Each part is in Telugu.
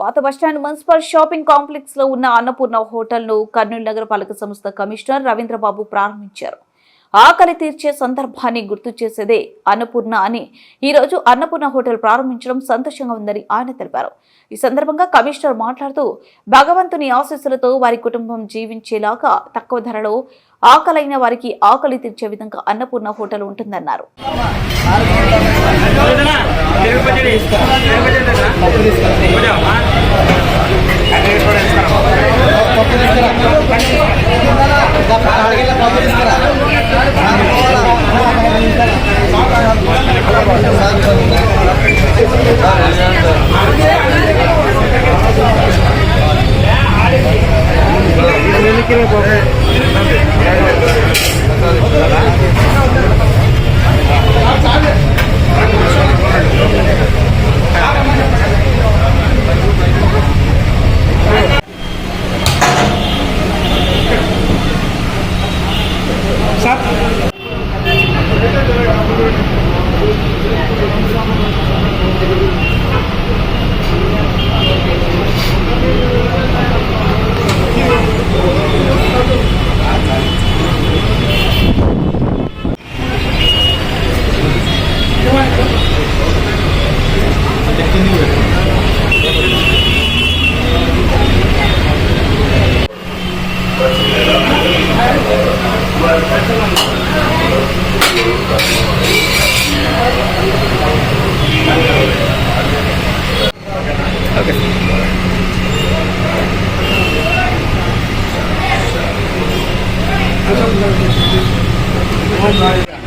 పాత బస్టాండ్ మున్సిపల్ షాపింగ్ కాంప్లెక్స్లో ఉన్న అన్నపూర్ణ హోటల్ను కర్నూలు నగరపాలక సంస్థ కమిషనర్ రవీంద్రబాబు ప్రారంభించారు. ఆకలి తీర్చే సందర్భాన్ని గుర్తు చేసేదే అన్నపూర్ణ అని ఈ రోజు అన్నపూర్ణ హోటల్ ప్రారంభించడం సంతోషంగా ఉందని ఆయన తెలిపారు. ఈ సందర్భంగా కమిషనర్ మాట్లాడుతూ భగవంతుని ఆశీస్సులతో వారి కుటుంబం జీవించేలాగా తక్కువ ధరలో ఆకలైన వారికి ఆకలి తీర్చే విధంగా అన్నపూర్ణ హోటల్ ఉంటుందన్నారు.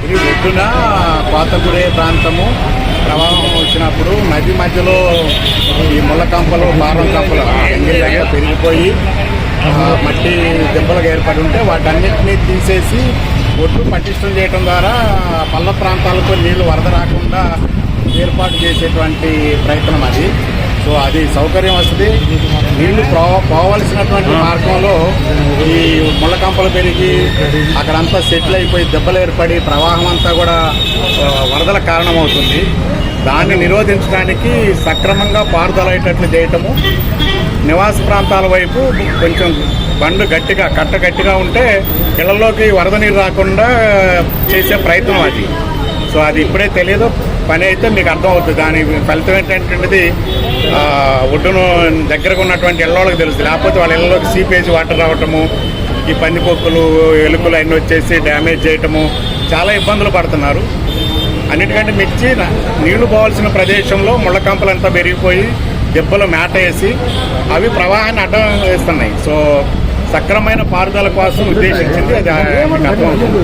ఇది ఒడ్డున పాతగుడే ప్రాంతము. ప్రవాహం వచ్చినప్పుడు నది మధ్యలో ఈ ముళ్ళ కంపలు పారం కంపలు ఎంగిల్లాగా పెరిగిపోయి మట్టి దెబ్బలుగా ఏర్పడి ఉంటే వాటన్నిటినీ తీసేసి ఒడ్డు పటిష్టం చేయడం ద్వారా పల్ల ప్రాంతాలకు నీళ్ళు వరద రాకుండా ఏర్పాటు చేసేటువంటి ప్రయత్నం అది. సో అది సౌకర్యం వస్తుంది. నీళ్ళు పోవలసినటువంటి మార్గంలో ఈ ముళ్ళ కంపలు పెరిగి అక్కడంతా సెటిల్ అయిపోయి దెబ్బలు ఏర్పడి ప్రవాహం అంతా కూడా వరదల కారణమవుతుంది. దాన్ని నిరోధించడానికి సక్రమంగా పారుదల అయ్యేటట్లు చేయటము నివాస ప్రాంతాల వైపు కొంచెం బండు గట్టిగా కట్ట గట్టిగా ఉంటే ఇళ్ళలోకి వరద నీరు రాకుండా చేసే ప్రయత్నం అది. సో అది ఇప్పుడే తెలియదు పని అయితే మీకు అర్థమవుతుంది. దాని ఫలితం ఏంటంటే ఒడ్డును దగ్గరకు ఉన్నటువంటి ఇళ్ళకి తెలుస్తుంది లేకపోతే వాళ్ళ ఇళ్ళలోకి సీపేజ్ వాటర్ రావటము ఈ పందికొక్కులు ఎలుకలు అన్నీ వచ్చేసి డ్యామేజ్ చేయటము చాలా ఇబ్బందులు పడుతున్నారు. అన్నిటికంటే న- నీళ్ళు పోవాల్సిన ప్రదేశంలో ముళ్ళ కంపలంతా పెరిగిపోయి దెబ్బలు మేట వేసి అవి ప్రవాహాన్ని అడ్డం వేస్తున్నాయి. సో సక్రమైన పారుదల కోసం ఉద్దేశించింది అది అర్థమవుతుంది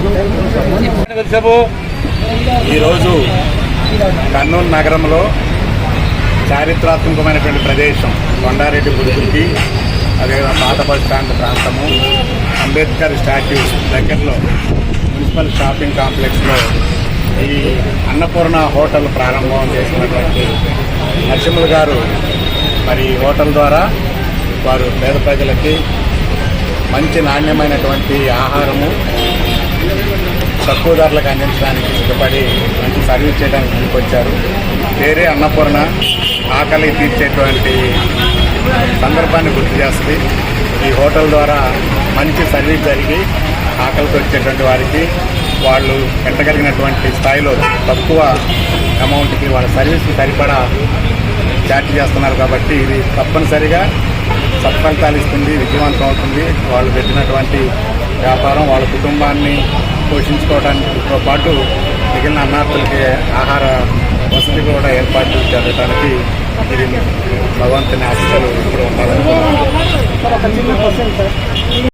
ఈరోజు కర్నూలు నగరంలో చారిత్రాత్మకమైనటువంటి ప్రదేశం కొండారెడ్డి గుడికి అదేవిధంగా పాత బస్ స్టాండ్ ప్రాంతము. అంబేద్కర్ స్టాట్యూ దగ్గరలో మున్సిపల్ షాపింగ్ కాంప్లెక్స్లో ఈ అన్నపూర్ణ హోటల్ ప్రారంభం చేసినటువంటి నరసింహులు గారు. మరి హోటల్ ద్వారా వారు పేద ప్రజలకి మంచి నాణ్యమైనటువంటి ఆహారము తక్కువ ధరలకు అందించడానికి సిద్ధపడి మంచి సర్వీస్ చేయడానికి ముందుకొచ్చారు. పేరే అన్నపూర్ణ. ఆకలి తీర్చేటువంటి సందర్భాన్ని గుర్తు చేస్తుంది. ఈ హోటల్ ద్వారా మంచి సర్వీస్ జరిగి ఆకలితో వచ్చేటువంటి వారికి వాళ్ళు పెట్టగలిగినటువంటి స్థాయిలో తక్కువ అమౌంట్కి వాళ్ళ సర్వీస్కి సరిపడా ఛార్జ్ చేస్తున్నారు కాబట్టి ఇది తప్పనిసరిగా సత్ఫలితాలు ఇస్తుంది విజయవంతం అవుతుంది. వాళ్ళు పెట్టినటువంటి వ్యాపారం వాళ్ళ కుటుంబాన్ని పోషించుకోవడానికితో పాటు మిగిలిన అన్నార్థులకి ఆహార పార్టీ ఏర్పాటు జరగడానికి ఇది భగవంతుని ఆశలు ఇప్పుడు ఉండాలని